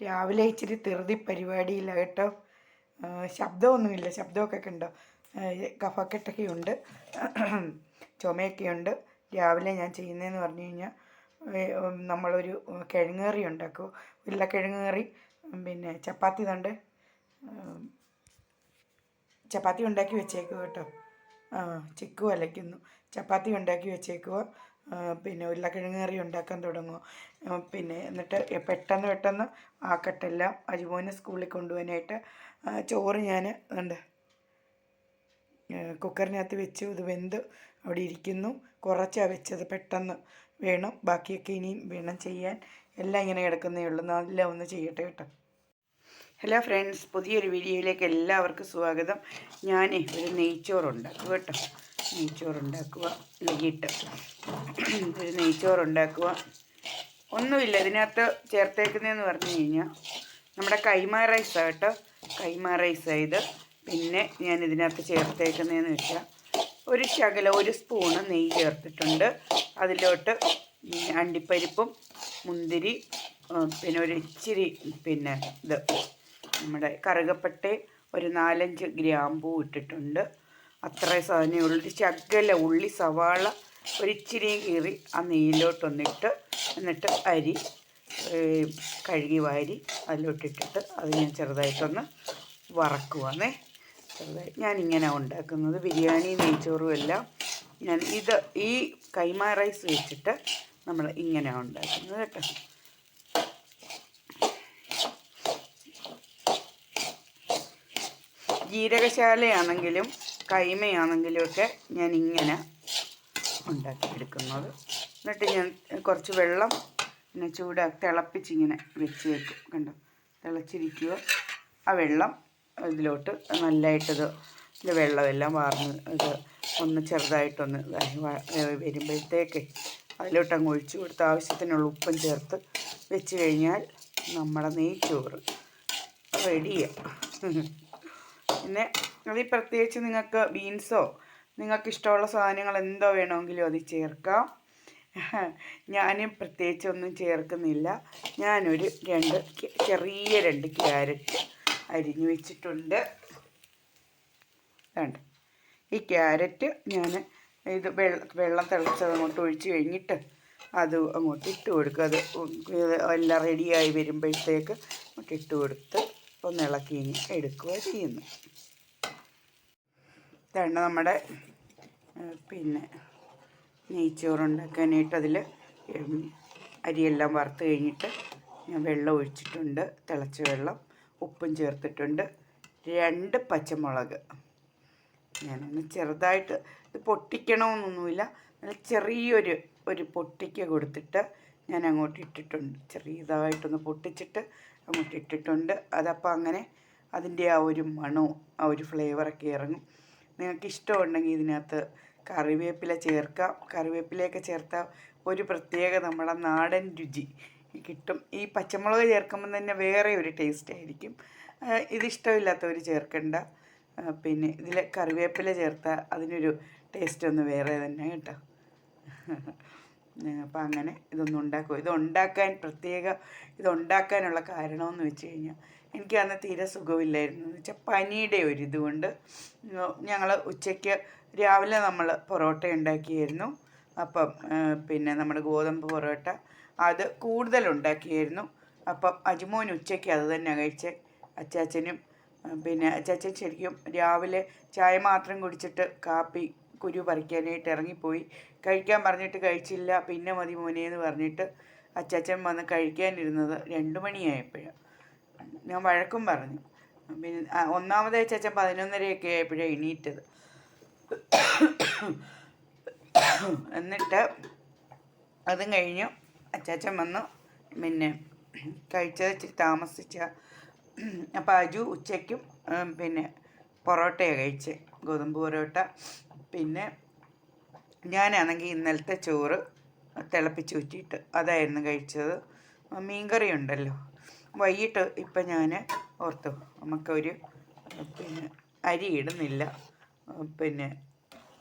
രാവിലെ ഇച്ചിരി ധൃതി പരിപാടിയില്ല കേട്ടോ. ശബ്ദമൊന്നുമില്ല. ശബ്ദമൊക്കെ ഉണ്ടോ ആ, കഫക്കെട്ടൊക്കെ ഉണ്ട് ചുമയൊക്കെ ഉണ്ട് രാവിലെ ഞാൻ ചെയ്യുന്നതെന്ന് പറഞ്ഞു കഴിഞ്ഞാൽ നമ്മളൊരു കിഴങ്ങ് കിഴങ്ങേറി ഉണ്ടാക്കും. ഉരുളക്കിഴങ്ങ് കറി പിന്നെ ചപ്പാത്തി തണ്ട് ചപ്പാത്തി ഉണ്ടാക്കി വെച്ചേക്കുക കേട്ടോ. ചിക്കു അലയ്ക്കുന്നു. ചപ്പാത്തി ഉണ്ടാക്കി വെച്ചേക്കുക പിന്നെ ഉരുളക്കിഴങ്ങ് കറി ഉണ്ടാക്കാൻ തുടങ്ങും. പിന്നെ എന്നിട്ട് പെട്ടെന്ന് പെട്ടെന്ന് ആക്കട്ടെല്ലാം അജുമോനെ സ്കൂളിൽ കൊണ്ടുപോകാനായിട്ട് ചോറ് ഞാൻ ഉണ്ട് കുക്കറിനകത്ത് വെച്ച്. ഇത് വെന്ത് അവിടെ ഇരിക്കുന്നു. കുറച്ചാണ് വെച്ചത് പെട്ടെന്ന് വേണം. ബാക്കിയൊക്കെ ഇനിയും വേണം ചെയ്യാൻ. എല്ലാം ഇങ്ങനെ കിടക്കുന്നേ ഉള്ളൂ. നല്ല ഒന്ന് ചെയ്യട്ടെ കേട്ടോ. ഹലോ ഫ്രണ്ട്സ് പുതിയൊരു വീഡിയോയിലേക്ക് എല്ലാവർക്കും സ്വാഗതം. ഞാൻ ഒരു നെയ്ച്ചോറുണ്ടാക്കുക കേട്ടോ. നെയ്ച്ചോറുണ്ടാക്കുക. വൈകിട്ട് ഒരു നെയ്ച്ചോറുണ്ടാക്കുക. ഒന്നുമില്ല. ഇതിനകത്ത് ചേർത്തേക്കുന്നതെന്ന് പറഞ്ഞു കഴിഞ്ഞാൽ നമ്മുടെ കൈമ റൈസാണ് കേട്ടോ. കൈമ റൈസ് ഇത്. പിന്നെ ഞാൻ ഇതിനകത്ത് ചേർത്തേക്കുന്നതെന്ന് വെച്ചാൽ ഒരു ശകലം ഒരു സ്പൂണ് നെയ്യ് ചേർത്തിട്ടുണ്ട്. അതിലോട്ട് അണ്ടിപ്പരിപ്പും മുന്തിരി പിന്നെ ഒരു ഇച്ചിരി പിന്നെ ഇത് നമ്മുടെ കറുകപ്പട്ടി ഒരു നാലഞ്ച് ഗ്രാമ്പൂ ഇട്ടിട്ടുണ്ട്. അത്രേ സാധനമേ ഉള്ളൂ. ശകല ഉള്ളി സവാള ഒരിച്ചിരിയും കീറി ആ നെയ്യിലോട്ടൊന്നിട്ട് എന്നിട്ട് അരി കഴുകി വാരി അതിലോട്ടിട്ടിട്ട് അത് ഞാൻ ചെറുതായിട്ടൊന്ന് വറക്കുവാന്നേ ചെറുതായി ഞാനിങ്ങനെ ഉണ്ടാക്കുന്നത്. ബിരിയാണി നെയ്ച്ചോറും എല്ലാം ഞാൻ ഇത് ഈ കൈമാ റൈസ് വെച്ചിട്ട് നമ്മൾ ഇങ്ങനെ ഉണ്ടാക്കുന്നത് കേട്ടോ. ജീരകശാലയാണെങ്കിലും കൈമയാണെങ്കിലും ഒക്കെ ഞാൻ ഇങ്ങനെ ഉണ്ടാക്കിയെടുക്കുന്നത്. എന്നിട്ട് ഞാൻ കുറച്ച് വെള്ളം പിന്നെ ചൂടാ തിളപ്പിച്ചിങ്ങനെ വെച്ച് വെക്കും കണ്ടോ? തിളച്ചിരിക്കുക. ആ വെള്ളം ഇതിലോട്ട് നല്ലതായിട്ടത് ഇതിന്റെ വെള്ളമെല്ലാം വാർന്ന് ഇത് ഒന്ന് ചെറുതായിട്ടൊന്ന് വരുമ്പോഴത്തേക്ക് അതിലോട്ട് അങ്ങ് ഒഴിച്ച് കൊടുത്ത് ആവശ്യത്തിനുള്ള ഉപ്പും ചേർത്ത് വെച്ച് കഴിഞ്ഞാൽ നമ്മുടെ നെയ്ച്ചോറ് റെഡിയാണ് പിന്നെ അതിൽ പ്രത്യേകിച്ച് നിങ്ങൾക്ക് ബീൻസോ നിങ്ങൾക്ക് ഇഷ്ടമുള്ള സാധനങ്ങൾ എന്തോ വേണമെങ്കിലും അതിൽ ചേർക്കാം. ഞാനും പ്രത്യേകിച്ച് ഒന്നും ചേർക്കുന്നില്ല. ഞാനൊരു രണ്ട് ചെറിയ രണ്ട് ക്യാരറ്റ് അരിഞ്ഞു വെച്ചിട്ടുണ്ട്. വേണ്ട ഈ ക്യാരറ്റ് ഞാൻ ഇത് വെള്ള വെള്ളം തിളച്ചത് അങ്ങോട്ട് ഒഴിച്ച് കഴിഞ്ഞിട്ട് അത് അങ്ങോട്ട് ഇട്ട് കൊടുക്കുക അത് എല്ലാം റെഡിയായി വരുമ്പോഴത്തേക്ക് അങ്ങോട്ട് ഇട്ട് കൊടുത്ത് ഒന്ന് ഇളക്കി ഇനി എടുക്കുക ചെയ്യുന്നു. ഇതാണ് നമ്മുടെ പിന്നെ നെയ്ച്ചോറുണ്ടാക്കാനായിട്ട് അതിൽ അരിയെല്ലാം വറുത്ത് കഴിഞ്ഞിട്ട് ഞാൻ വെള്ളം ഒഴിച്ചിട്ടുണ്ട് തിളച്ച വെള്ളം ഉപ്പും ചേർത്തിട്ടുണ്ട് രണ്ട് പച്ചമുളക്. ഞാനൊന്ന് ചെറുതായിട്ട് ഇത് പൊട്ടിക്കണമെന്നൊന്നുമില്ല നല്ല ചെറിയൊരു ഒരു പൊട്ടിക്ക കൊടുത്തിട്ട് ഞാൻ അങ്ങോട്ട് ഇട്ടിട്ടുണ്ട്. ചെറിയതായിട്ടൊന്ന് പൊട്ടിച്ചിട്ട് അങ്ങോട്ട് ഇട്ടിട്ടുണ്ട് അതപ്പോൾ അങ്ങനെ അതിന്റെ ആ ഒരു മണവും ആ ഒരു ഫ്ലേവറൊക്കെ ഇറങ്ങും. നിങ്ങൾക്ക് ഇഷ്ടമുണ്ടെങ്കിൽ ഇതിനകത്ത് കറിവേപ്പില ചേർക്കാം. കറിവേപ്പിലയൊക്കെ ചേർത്താൽ ഒരു പ്രത്യേക നമ്മുടെ നാടൻ രുചി കിട്ടും. ഈ പച്ചമുളക് ചേർക്കുമ്പോൾ തന്നെ വേറെ ഒരു ടേസ്റ്റ് ആയിരിക്കും. ഇതിഷ്ടമില്ലാത്തവർ ചേർക്കണ്ട. പിന്നെ ഇതിൽ കറിവേപ്പില ചേർത്താൽ അതിനൊരു ടേസ്റ്റ് ഒന്ന് വേറെ തന്നെ കേട്ടോ. അപ്പം അങ്ങനെ ഇതൊന്നും ഉണ്ടാക്കും ഇതുണ്ടാക്കാൻ പ്രത്യേക ഇതുണ്ടാക്കാനുള്ള കാരണമെന്ന് വെച്ച് കഴിഞ്ഞാൽ എനിക്ക് അന്ന് തീരെ സുഖമില്ലായിരുന്നു. എന്ന് വെച്ചാൽ പനിയുടെ ഒരു ഇതുകൊണ്ട് ഞങ്ങൾ ഉച്ചയ്ക്ക് രാവിലെ നമ്മൾ പൊറോട്ട ഉണ്ടാക്കിയായിരുന്നു. അപ്പം പിന്നെ നമ്മുടെ ഗോതമ്പ് പൊറോട്ട അത് കൂടുതൽ ഉണ്ടാക്കിയായിരുന്നു. അപ്പം അജ്മോൻ ഉച്ചയ്ക്ക് അത് തന്നെ കഴിച്ച്. അച്ചാച്ചനും പിന്നെ അച്ചാച്ചൻ ശരിക്കും രാവിലെ ചായ മാത്രം കുടിച്ചിട്ട് കാപ്പി കുരു പറിക്കാനായിട്ട് ഇറങ്ങിപ്പോയി. കഴിക്കാൻ പറഞ്ഞിട്ട് കഴിച്ചില്ല. പിന്നെ മതി മോനെ എന്ന് പറഞ്ഞിട്ട് അച്ചാച്ചൻ വന്ന് കഴിക്കാനിരുന്നത് രണ്ട് മണിയായപ്പോഴാണ് ഞാൻ വഴക്കും പറഞ്ഞു. പിന്നെ ഒന്നാമത് അച്ചാച്ചൻ പതിനൊന്നരയൊക്കെ ആയപ്പോഴാണ് എണീറ്റത്. എന്നിട്ട് അതും കഴിഞ്ഞു. അച്ചാച്ചൻ വന്നു. പിന്നെ കഴിച്ചത് ഇച്ചിരി താമസിച്ച. അപ്പം അജു ഉച്ചയ്ക്കും പിന്നെ പൊറോട്ടയാണ് കഴിച്ചത് ഗോതമ്പ് പൊറോട്ട. പിന്നെ ഞാനാണെങ്കിൽ ഇന്നലത്തെ ചോറ് തിളപ്പിച്ച് ഊറ്റിയിട്ട് അതായിരുന്നു കഴിച്ചത്. മീൻകറി ഉണ്ടല്ലോ വൈകിട്ട് ഇപ്പം ഞാൻ ഓർത്തു നമുക്കൊരു പിന്നെ അരി ഇടുന്നില്ല. പിന്നെ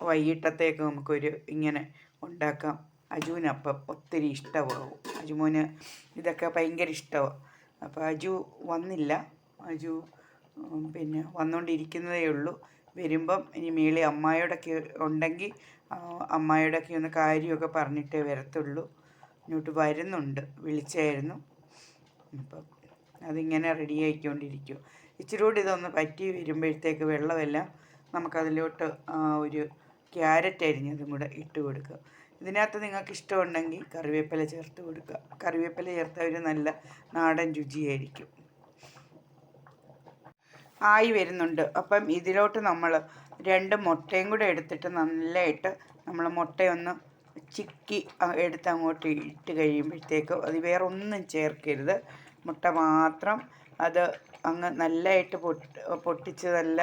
വൈകിട്ടത്തേക്ക് നമുക്കൊരു ഇങ്ങനെ ഉണ്ടാക്കാം. അജുവിനപ്പം ഒത്തിരി ഇഷ്ടമാവും. അജുമോന് ഇതൊക്കെ ഭയങ്കര ഇഷ്ടമാണ് അപ്പോൾ അജു വന്നില്ല. അജു പിന്നെ വന്നുകൊണ്ടിരിക്കുന്നതേ ഉള്ളൂ. വരുമ്പം ഇനി മേളി അമ്മായോടൊക്കെ ഉണ്ടെങ്കിൽ അമ്മായിയുടെ അമ്മായോടൊക്കെ ഒന്ന് കാര്യമൊക്കെ പറഞ്ഞിട്ടേ വരത്തുള്ളൂ. ഇങ്ങോട്ട് വരുന്നുണ്ട് വിളിച്ചായിരുന്നു. അപ്പം അതിങ്ങനെ റെഡി ആയിക്കൊണ്ടിരിക്കും ഇച്ചിരി കൂടി ഇതൊന്ന് പറ്റി വരുമ്പോഴത്തേക്ക് വെള്ളമെല്ലാം നമുക്കതിലോട്ട് ഒരു ക്യാരറ്റ് അരിഞ്ഞതും കൂടെ ഇട്ട് കൊടുക്കുക. ഇതിനകത്ത് നിങ്ങൾക്ക് ഇഷ്ടമുണ്ടെങ്കിൽ കറിവേപ്പില ചേർത്ത് കൊടുക്കുക. കറിവേപ്പില ചേർത്ത ഒരു നല്ല നാടൻ രുചിയായിരിക്കും. ആയി വരുന്നുണ്ട്. അപ്പം ഇതിലോട്ട് നമ്മൾ രണ്ട് മുട്ടയും കൂടെ എടുത്തിട്ട് നല്ലതായിട്ട് നമ്മൾ മുട്ടയൊന്ന് ചിക്കി എടുത്ത് അങ്ങോട്ട് ഇട്ട് കഴിയുമ്പോഴത്തേക്കും അത് വേറെ ഒന്നും ചേർക്കരുത്. മുട്ട മാത്രം അത് അങ്ങ് നല്ലതായിട്ട് പൊട്ടി പൊട്ടിച്ച് നല്ല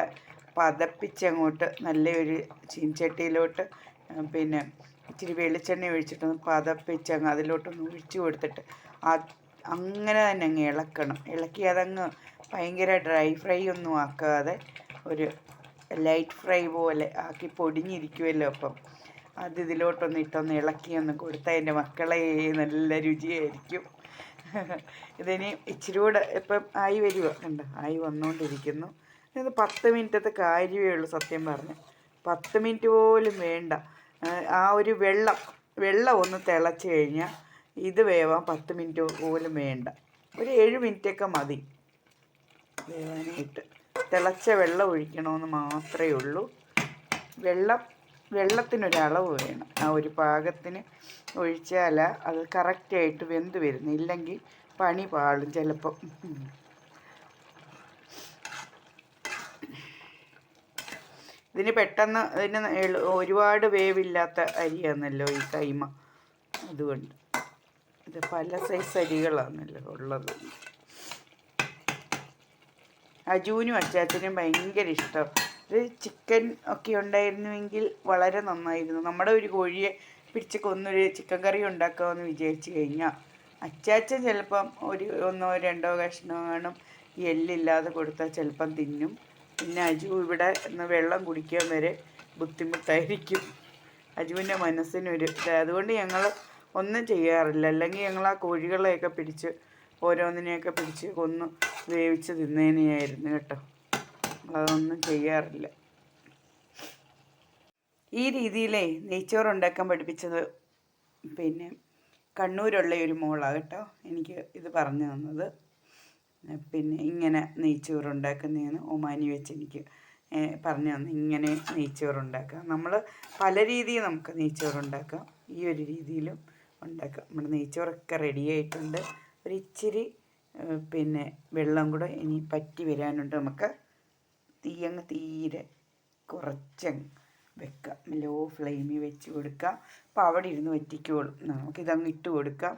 പതപ്പിച്ച് അങ്ങോട്ട് നല്ലൊരു ചീൻചട്ടിയിലോട്ട് പിന്നെ ഇച്ചിരി വെളിച്ചെണ്ണ ഒഴിച്ചിട്ടൊന്ന് പതപ്പിച്ച് അങ്ങ് അതിലോട്ടൊന്ന് ഒഴിച്ചു കൊടുത്തിട്ട് അത് അങ്ങനെ തന്നെ അങ്ങ് ഇളക്കണം. ഇളക്കി അതങ്ങ് ഭയങ്കര ഡ്രൈ ഫ്രൈ ഒന്നും ആക്കാതെ ഒരു ലൈറ്റ് ഫ്രൈ പോലെ ആക്കി പൊടിഞ്ഞിരിക്കുമല്ലോ അപ്പം. അത് ഇതിലോട്ടൊന്ന് ഇട്ടൊന്ന് ഇളക്കി ഒന്ന് കൊടുത്താൽ എന്റെ മക്കളെ നല്ല രുചിയായിരിക്കും. ഇതിനി ഇച്ചിരി കൂടെ ഇപ്പം ആയി വരുക കണ്ടോ? ആയി വന്നുകൊണ്ടിരിക്കുന്നു ഇത് പത്ത് മിനിറ്റത്തെ കാര്യമേ ഉള്ളൂ സത്യം പറഞ്ഞു. പത്ത് മിനിറ്റ് പോലും വേണ്ട. ആ, ഒരു വെള്ളം വെള്ളം ഒന്ന് തിളച്ച് കഴിഞ്ഞാൽ ഇത് വേവാൻ പത്ത് മിനിറ്റ് പോലും വേണ്ട. ഒരു ഏഴ് മിനിറ്റൊക്കെ മതി. വേവാനായിട്ട്. തിളച്ച വെള്ളം ഒഴിക്കണമെന്ന് മാത്രമേ ഉള്ളൂ. വെള്ളം വെള്ളത്തിനൊരളവ് വേണം. ആ ഒരു പാകത്തിന് ഒഴിച്ചാൽ അത് കറക്റ്റായിട്ട് വെന്ത് വരുന്നു. ഇല്ലെങ്കിൽ പണി പാളും ചിലപ്പം. ഇതിന് പെട്ടെന്ന് ഇതിന് ഒരുപാട് വേവില്ലാത്ത അരിയാണല്ലോ ഈ കൈമ. അതുകൊണ്ട്. ഇത് പല സൈസ് അരികളാണല്ലോ ഉള്ളത്. അജുവിനും അച്ചാച്ചനും ഭയങ്കര ഇഷ്ടം. ഇത് ചിക്കൻ ഒക്കെ ഉണ്ടായിരുന്നുവെങ്കിൽ വളരെ നന്നായിരുന്നു. നമ്മുടെ ഒരു കോഴിയെ പിടിച്ച് കൊന്നൊരു ചിക്കൻ കറി ഉണ്ടാക്കാമെന്ന് വിചാരിച്ചു കഴിഞ്ഞാൽ അച്ചാച്ചൻ ചിലപ്പം ഒരു ഒന്നോ രണ്ടോ കഷ്ണമാണും ഈ എല്ലില്ലാതെ കൊടുത്താൽ ചിലപ്പം തിന്നും. പിന്നെ അജു ഇവിടെ ഇന്ന് വെള്ളം കുടിക്കാൻ വരെ ബുദ്ധിമുട്ടായിരിക്കും. അജുവിന്റെ മനസ്സിനൊരു അതുകൊണ്ട് ഞങ്ങൾ ഒന്നും ചെയ്യാറില്ല. അല്ലെങ്കിൽ ഞങ്ങൾ ആ കോഴികളെയൊക്കെ പിടിച്ച് ഓരോന്നിനെയൊക്കെ പിടിച്ച് കൊന്ന് വേവിച്ച് തിന്നേനെയായിരുന്നു കേട്ടോ. അതൊന്നും ചെയ്യാറില്ല. ഈ രീതിയിലേ നെയ്ച്ചോറ് ഉണ്ടാക്കാൻ പഠിപ്പിച്ചത് പിന്നെ കണ്ണൂരുള്ള ഒരു മോളാണ് കേട്ടോ. എനിക്ക് ഇത് പറഞ്ഞു തന്നത്. പിന്നെ ഇങ്ങനെ നെയ്ച്ചോറ് ഉണ്ടാക്കുന്നതെന്ന് ഒമാനി വെച്ച് എനിക്ക് പറഞ്ഞു തന്നു. ഇങ്ങനെ നെയ്ച്ചോറ് ഉണ്ടാക്കാം. നമ്മൾ പല രീതിയിൽ നമുക്ക് നെയ്ച്ചോറ് ഉണ്ടാക്കാം. ഈ ഒരു രീതിയിലും ഉണ്ടാക്കാം നമ്മുടെ നെയ്ച്ചോറൊക്കെ റെഡി ആയിട്ടുണ്ട്. ഒരിച്ചിരി പിന്നെ വെള്ളം കൂടെ ഇനി പറ്റി വരാനുണ്ട് നമുക്ക്. തീയങ്ങ് തീരെ കുറച്ചങ്ങ് വെക്കാം. ലോ ഫ്ലെയിമിൽ വെച്ച് കൊടുക്കുക അപ്പോൾ അവിടെ ഇരുന്ന് വറ്റിക്കോളും. നമുക്കിതങ്ങ് ഇട്ട് കൊടുക്കാം.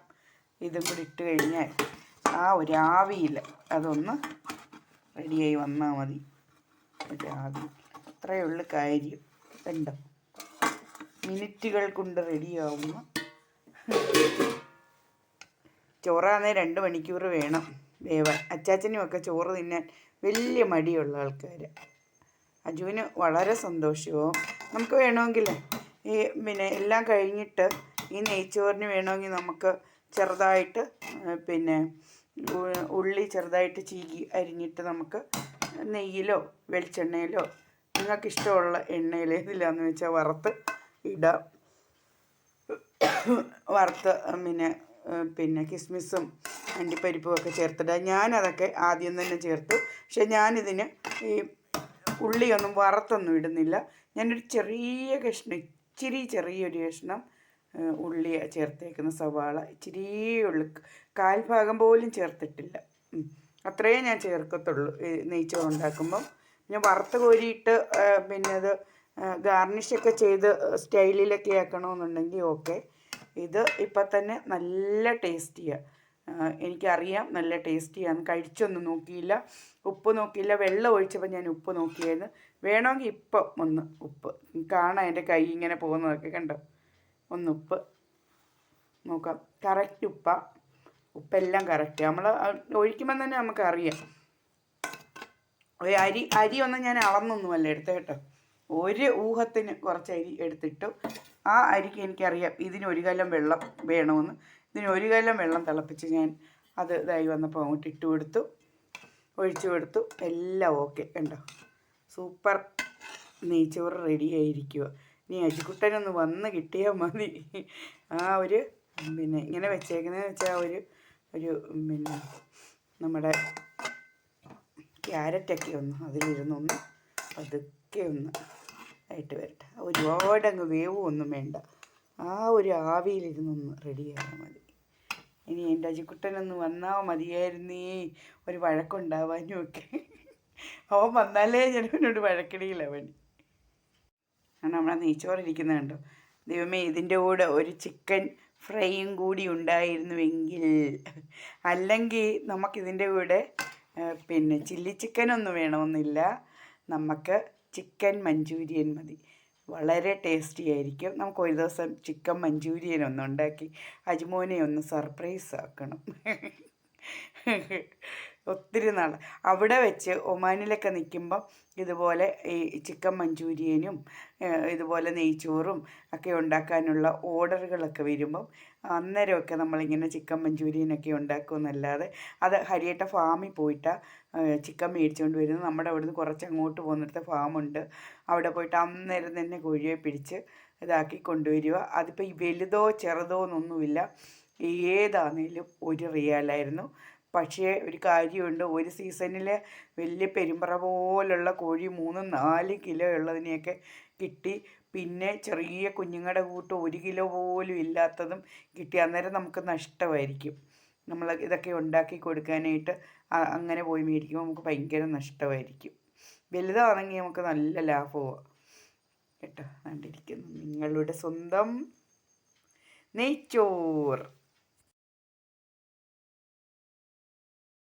ഇതും കൂടി ഇട്ട് കഴിഞ്ഞാൽ ആ ഒരു ആവിയിൽ അതൊന്ന് റെഡിയായി വന്നാൽ മതി. ഒരു ആവി. അത്രയേ ഉള്ളൂ കാര്യം. കണ്ടോ? മിനിറ്റുകൾ കൊണ്ട് റെഡിയാവുന്ന ചോറാന്നേ രണ്ട് മണിക്കൂർ വേണം. വേവാൻ അച്ചാച്ചനും ഒക്കെ ചോറ് തിന്നാൻ വലിയ മടിയുള്ള ആൾക്കാർ അജുവിന് വളരെ സന്തോഷവും. നമുക്ക് വേണമെങ്കിൽ ഈ പിന്നെ എല്ലാം കഴിഞ്ഞിട്ട് ഈ നെയ്ച്ചോറിന് വേണമെങ്കിൽ നമുക്ക് ചെറുതായിട്ട് പിന്നെ ഉള്ളി ചെറുതായിട്ട് ചീകി അരിഞ്ഞിട്ട് നമുക്ക് നെയ്യിലോ വെളിച്ചെണ്ണയിലോ നിങ്ങൾക്ക് ഇഷ്ടമുള്ള എണ്ണയിൽ വെച്ചാൽ വറുത്ത് ഇടാം. വറുത്ത് പിന്നെ പിന്നെ കിസ്മിസും അണ്ടിപ്പരിപ്പും ഒക്കെ ചേർത്തിടുക ഞാനതൊക്കെ ആദ്യം തന്നെ ചേർത്തു. പക്ഷെ ഞാനിതിന് ഈ ഉള്ളിയൊന്നും വറുത്തൊന്നും ഇടുന്നില്ല. ഞാനൊരു ചെറിയ കഷ്ണം ഇച്ചിരി ചെറിയൊരു കഷ്ണം ഉള്ളി ചേർത്തേക്കുന്ന സവാള ഇച്ചിരി ഉള്ളി കാൽഭാഗം പോലും ചേർത്തിട്ടില്ല. അത്രയേ ഞാൻ ചേർക്കത്തുള്ളൂ. നെയ്ച്ചോറ് ഉണ്ടാക്കുമ്പം. ഞാൻ വറുത്ത് കോരിയിട്ട് പിന്നെ അത് ഗാർണിഷൊക്കെ ചെയ്ത് സ്റ്റൈലിലൊക്കെ ആക്കണമെന്നുണ്ടെങ്കിൽ ഓക്കെ. ഇത് ഇപ്പം തന്നെ നല്ല ടേസ്റ്റിയാണ് എനിക്കറിയാം നല്ല ടേസ്റ്റിയാണ് കഴിച്ചൊന്നും നോക്കിയില്ല. ഉപ്പ് നോക്കിയില്ല. വെള്ളം ഒഴിച്ചപ്പോൾ ഞാൻ ഉപ്പ് നോക്കിയായിരുന്നു. വേണമെങ്കിൽ ഇപ്പം ഒന്ന് ഉപ്പ്. കാണാം എന്റെ കൈ ഇങ്ങനെ പോകുന്നതൊക്കെ കണ്ടോ? ഒന്ന് ഉപ്പ്. നോക്കാം. കറക്റ്റ് ഉപ്പ. ഉപ്പെല്ലാം കറക്റ്റ് നമ്മൾ ഒഴിക്കുമ്പം തന്നെ നമുക്കറിയാം. അരി അരി ഒന്നും ഞാൻ അളന്നൊന്നുമല്ല എടുത്ത കേട്ടോ. ഒരു ഊഹത്തിന് കുറച്ച് അരി എടുത്തിട്ടു. ആ അരിക്ക് എനിക്കറിയാം ഇതിന് ഒരു കലം വെള്ളം വേണമെന്ന്. ഇതിന് ഒരു കലം വെള്ളം തിളപ്പിച്ച് ഞാൻ അത് ഇതായി വന്നപ്പോൾ അങ്ങോട്ട് ഇട്ട് കൊടുത്തു ഒഴിച്ചു കൊടുത്തു. എല്ലാം ഓക്കെ ഉണ്ടോ സൂപ്പർ. നെയ്ച്ചോറ് റെഡി ആയിരിക്കുക ഇനി അജിക്കുട്ടനൊന്ന് വന്ന് കിട്ടിയാൽ മതി. ആ ഒരു പിന്നെ ഇങ്ങനെ വെച്ചേക്കുന്നതെന്ന് വെച്ചാൽ ഒരു ഒരു പിന്നെ നമ്മുടെ ക്യാരറ്റൊക്കെ ഒന്ന് അതിലിരുന്നൊന്ന് പതുക്കെ ഒന്ന് ആയിട്ട് വരട്ടെ. ഒരുപാട് അങ്ങ് വേവും ഒന്നും വേണ്ട. ആ ഒരു ആവിയിലിരുന്നൊന്ന് റെഡിയായാൽ മതി. ഇനി എന്റെ അജിക്കുട്ടനൊന്ന് വന്നാൽ മതിയായിരുന്നേ. ഒരു വഴക്കുണ്ടാവാനും ഒക്കെ. അവൻ വന്നാലേ ചിലവനോട് വഴക്കിടിയില്ല അവൻ ആണ് നമ്മളെ നെയ്ച്ചോറിരിക്കുന്നത് കണ്ടോ? ദൈവമേ ഇതിന്റെ കൂടെ ഒരു ചിക്കൻ ഫ്രൈയും കൂടി ഉണ്ടായിരുന്നുവെങ്കിൽ. അല്ലെങ്കിൽ നമുക്കിതിന്റെ കൂടെ പിന്നെ ചില്ലി ചിക്കനൊന്നും വേണമെന്നില്ല. നമുക്ക് ചിക്കൻ മഞ്ചൂരിയൻ മതി. വളരെ ടേസ്റ്റി ആയിരിക്കും. നമുക്ക് ഒരു ദിവസം ചിക്കൻ മഞ്ചൂരിയൻ ഒന്ന് ഉണ്ടാക്കി അജ്മോനെ ഒന്ന് സർപ്രൈസ് ആക്കണം. ഒത്തിരി നാൾ. അവിടെ വെച്ച് ഒമാനിലൊക്കെ നിൽക്കുമ്പം ഇതുപോലെ ഈ ചിക്കൻ മഞ്ചൂരിയനും ഇതുപോലെ നെയ്ച്ചോറും ഒക്കെ ഉണ്ടാക്കാനുള്ള ഓർഡറുകളൊക്കെ വരുമ്പം അന്നേരമൊക്കെ നമ്മളിങ്ങനെ ചിക്കൻ മഞ്ചൂരിയനൊക്കെ ഉണ്ടാക്കുമെന്നല്ലാതെ അത് ഹരിയേട്ട ഫാമിൽ പോയിട്ടാണ് ചിക്കൻ മേടിച്ചുകൊണ്ട് വരുന്നത്. നമ്മുടെ അവിടുന്ന് കുറച്ച് അങ്ങോട്ട് പോകുന്നിടത്ത് ഫാമുണ്ട്. അവിടെ പോയിട്ട് അന്നേരം തന്നെ കോഴിയെ പിടിച്ച് ഇതാക്കി കൊണ്ടുവരിക. അതിപ്പോൾ വലുതോ ചെറുതോ എന്നൊന്നുമില്ല. ഏതാണേലും ഒരു റിയാലായിരുന്നു. പക്ഷേ ഒരു കാര്യമുണ്ട്. ഒരു സീസണിൽ വലിയ പെരുമ്പറ പോലുള്ള കോഴി മൂന്ന് നാല് കിലോ ഉള്ളതിനെയൊക്കെ കിട്ടി. പിന്നെ ചെറിയ കുഞ്ഞുങ്ങളുടെ കൂട്ട് ഒരു കിലോ പോലും ഇല്ലാത്തതും കിട്ടി അന്നേരം നമുക്ക് നഷ്ടമായിരിക്കും. നമ്മൾ ഇതൊക്കെ ഉണ്ടാക്കി കൊടുക്കാനായിട്ട് അങ്ങനെ പോയി മേടിക്കുമ്പോൾ നമുക്ക് ഭയങ്കര നഷ്ടമായിരിക്കും. വലുതാണെങ്കിൽ നമുക്ക് നല്ല ലാഭമാണ് കേട്ടോ? കണ്ടിരിക്കുന്നു. നിങ്ങളുടെ സ്വന്തം നെയ്ച്ചോറ്.